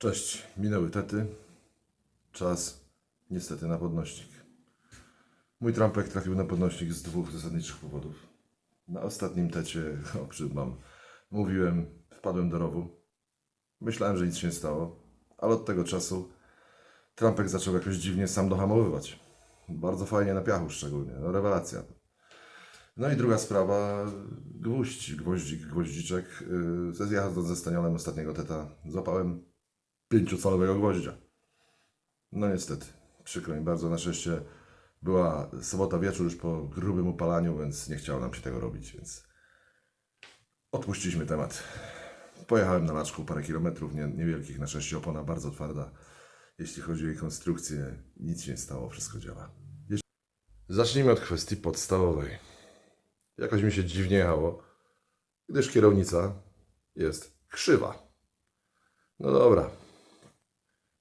Cześć, minęły tety. Czas niestety na podnośnik. Mój trampek trafił na podnośnik z dwóch zasadniczych powodów. Na ostatnim tecie, o mam, mówiłem, wpadłem do rowu. Myślałem, że nic się nie stało, ale od tego czasu trampek zaczął jakoś dziwnie sam dohamowywać. Bardzo fajnie na piachu szczególnie, no rewelacja. No i druga sprawa, gwóźdź, gwoździk, gwoździczek. Yy, ze ze Stanionem ostatniego teta złapałem pięciocalowego gwoździa. No niestety, przykro mi bardzo, na szczęście była sobota wieczór już po grubym upalaniu, więc nie chciało nam się tego robić, więc odpuściliśmy temat. Pojechałem na laczku parę kilometrów, nie, niewielkich, na szczęście opona bardzo twarda. Jeśli chodzi o jej konstrukcję, nic się nie stało, wszystko działa. Jeśli- Zacznijmy od kwestii podstawowej. Jakoś mi się dziwnie jechało, gdyż kierownica jest krzywa. No dobra.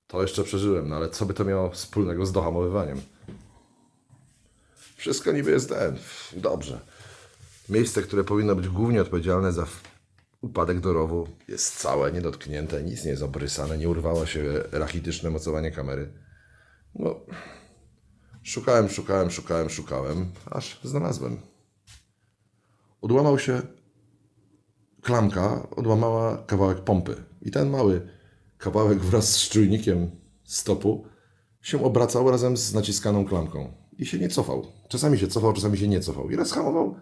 To jeszcze przeżyłem, no ale co by to miało wspólnego z dohamowywaniem? Wszystko niby jest ten. Dobrze. Miejsce, które powinno być głównie odpowiedzialne za upadek do rowu, jest całe, niedotknięte, nic nie jest obrysane, nie urwało się rachityczne mocowanie kamery. No, szukałem, szukałem, szukałem, szukałem, aż znalazłem. Odłamał się klamka odłamała kawałek pompy. I ten mały kawałek wraz z czujnikiem stopu się obracał razem z naciskaną klamką. I się nie cofał. Czasami się cofał, czasami się nie cofał. I raz hamował,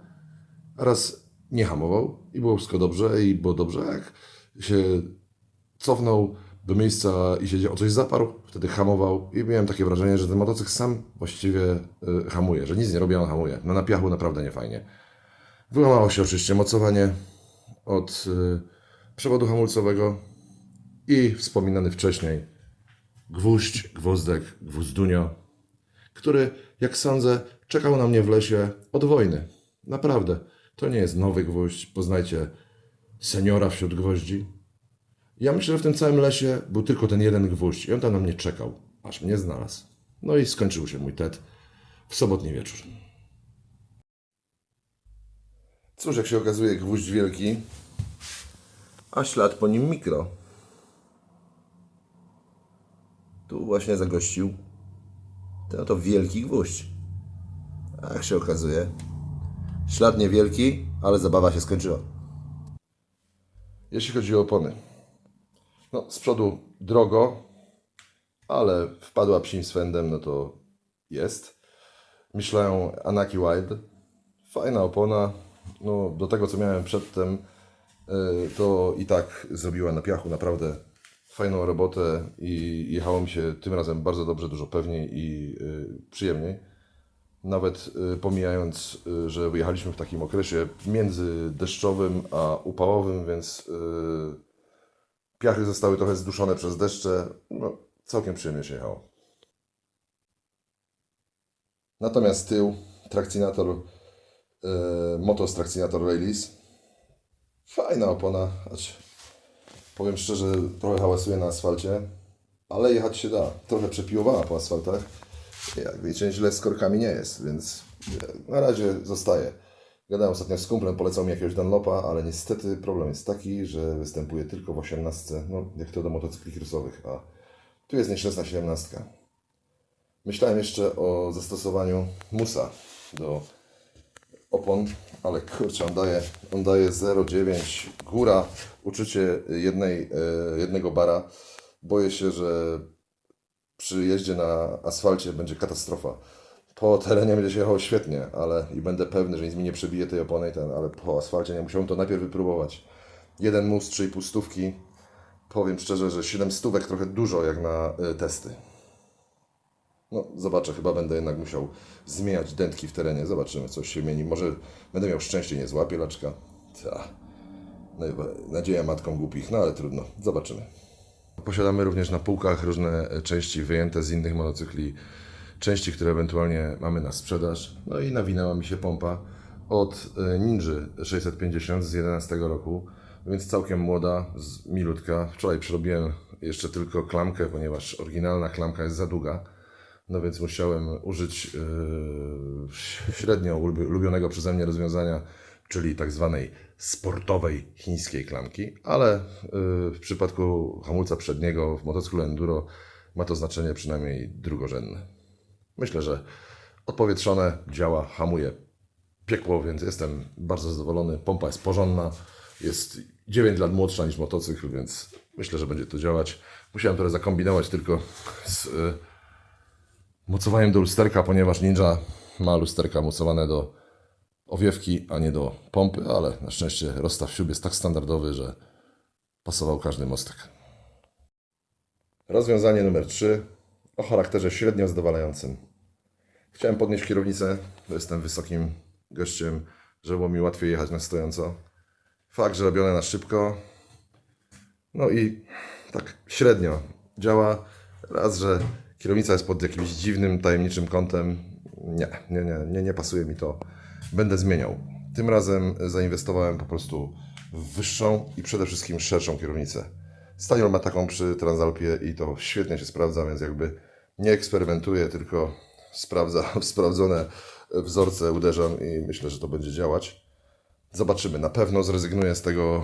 raz nie hamował. I było wszystko dobrze, i było dobrze. Jak się cofnął do miejsca i się o coś zaparł, wtedy hamował. I miałem takie wrażenie, że ten motocykl sam właściwie y, hamuje, że nic nie robi, on hamuje. No na piachu naprawdę nie fajnie. Wyłamało się oczywiście mocowanie od y, przewodu hamulcowego i wspominany wcześniej gwóźdź, gwozdek, gwózdunio, który, jak sądzę, czekał na mnie w lesie od wojny. Naprawdę, to nie jest nowy gwóźdź. Poznajcie seniora wśród gwoździ. Ja myślę, że w tym całym lesie był tylko ten jeden gwóźdź i on tam na mnie czekał, aż mnie znalazł. No i skończył się mój tet w sobotni wieczór. Cóż, jak się okazuje, gwóźdź wielki, a ślad po nim mikro. Tu właśnie zagościł ten oto wielki gwóźdź. A jak się okazuje, ślad niewielki, ale zabawa się skończyła. Jeśli chodzi o opony. No, z przodu drogo, ale wpadła psim swędem, no to jest. Michelin Anaki Wild. Fajna opona. No, do tego, co miałem przedtem, y, to i tak zrobiła na piachu naprawdę fajną robotę i jechało mi się tym razem bardzo dobrze, dużo pewniej i y, przyjemniej. Nawet y, pomijając, y, że wyjechaliśmy w takim okresie między deszczowym a upałowym, więc y, piachy zostały trochę zduszone przez deszcze. No, całkiem przyjemnie się jechało. Natomiast tył, trakcyjnator, e, Motos Trakcyjnator Release. Fajna opona, powiem szczerze, trochę hałasuje na asfalcie, ale jechać się da. Trochę przepiłowana po asfaltach. Jak wiecie, źle z korkami nie jest, więc e, na razie zostaje. Gadałem ostatnio z kumplem, polecał mi jakiegoś Dunlopa, ale niestety problem jest taki, że występuje tylko w 18, no jak to do motocykli crossowych, a tu jest nieszczęsna 17. Myślałem jeszcze o zastosowaniu musa do opon, ale kurczę, on daje, on daje 0,9 góra, uczucie jednej, e, jednego bara. Boję się, że przy jeździe na asfalcie będzie katastrofa. Po terenie będzie się jechało świetnie, ale i będę pewny, że nic mi nie przebije tej opony, ten, ale po asfalcie nie musiałem to najpierw wypróbować. Jeden mus, 3,5 stówki. Powiem szczerze, że 7 stówek trochę dużo jak na y, testy. No, zobaczę, chyba będę jednak musiał zmieniać dętki w terenie. Zobaczymy, coś się mieni. Może będę miał szczęście, nie złapię laczka. Ta. Najwa- Nadzieja matką głupich, no ale trudno. Zobaczymy. Posiadamy również na półkach różne e, części wyjęte z innych motocykli. Części, które ewentualnie mamy na sprzedaż. No i nawinęła mi się pompa od e, Ninja 650 z 11 roku. Więc całkiem młoda, milutka. Wczoraj przerobiłem jeszcze tylko klamkę, ponieważ oryginalna klamka jest za długa. No więc musiałem użyć yy, średnio ulubi- ulubionego przeze mnie rozwiązania, czyli tak zwanej sportowej chińskiej klamki, ale y, w przypadku hamulca przedniego w motocyklu enduro ma to znaczenie przynajmniej drugorzędne. Myślę, że odpowietrzone działa, hamuje piekło, więc jestem bardzo zadowolony. Pompa jest porządna, jest 9 lat młodsza niż motocykl, więc myślę, że będzie to działać. Musiałem trochę zakombinować tylko z y, mocowaniem do lusterka, ponieważ Ninja ma lusterka mocowane do owiewki, a nie do pompy, ale na szczęście rozstaw śrub jest tak standardowy, że pasował każdy mostek. Rozwiązanie numer 3 o charakterze średnio zadowalającym. Chciałem podnieść kierownicę, bo jestem wysokim gościem, żeby było mi łatwiej jechać na stojąco. Fakt, że robione na szybko. No i tak średnio działa. Raz, że kierownica jest pod jakimś dziwnym, tajemniczym kątem. Nie, nie, nie, nie, nie pasuje mi to. Będę zmieniał. Tym razem zainwestowałem po prostu w wyższą i przede wszystkim szerszą kierownicę. Staniol ma taką przy Transalpie i to świetnie się sprawdza, więc jakby nie eksperymentuję, tylko sprawdza sprawdzone wzorce, uderzam i myślę, że to będzie działać. Zobaczymy. Na pewno zrezygnuję z tego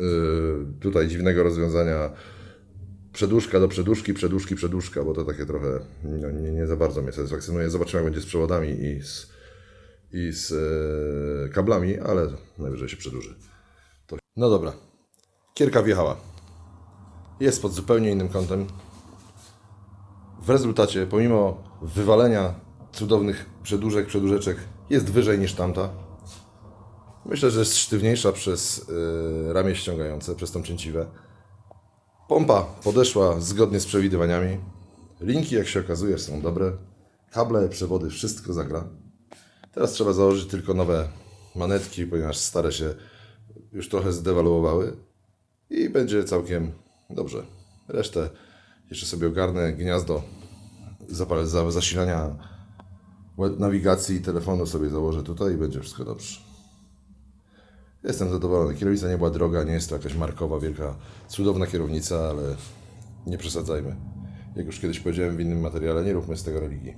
yy, tutaj dziwnego rozwiązania przedłużka do przedłużki, przedłużki, przedłużka, bo to takie trochę no, nie, nie za bardzo mnie satysfakcjonuje. Zobaczymy, jak będzie z przewodami i z, i z yy, kablami, ale najwyżej się przedłuży. To... No dobra. Kierka wjechała. Jest pod zupełnie innym kątem. W rezultacie, pomimo wywalenia cudownych przedłużek, przedłużeczek, jest wyżej niż tamta. Myślę, że jest sztywniejsza przez yy, ramię ściągające, przez tą cięciwę. Pompa podeszła zgodnie z przewidywaniami. Linki, jak się okazuje, są dobre. Kable, przewody, wszystko zagra. Teraz trzeba założyć tylko nowe manetki, ponieważ stare się już trochę zdewaluowały. I będzie całkiem dobrze. Resztę jeszcze sobie ogarnę. Gniazdo zasilania nawigacji telefonu sobie założę tutaj i będzie wszystko dobrze. Jestem zadowolony. Kierownica nie była droga, nie jest to jakaś markowa, wielka, cudowna kierownica, ale nie przesadzajmy. Jak już kiedyś powiedziałem w innym materiale, nie róbmy z tego religii.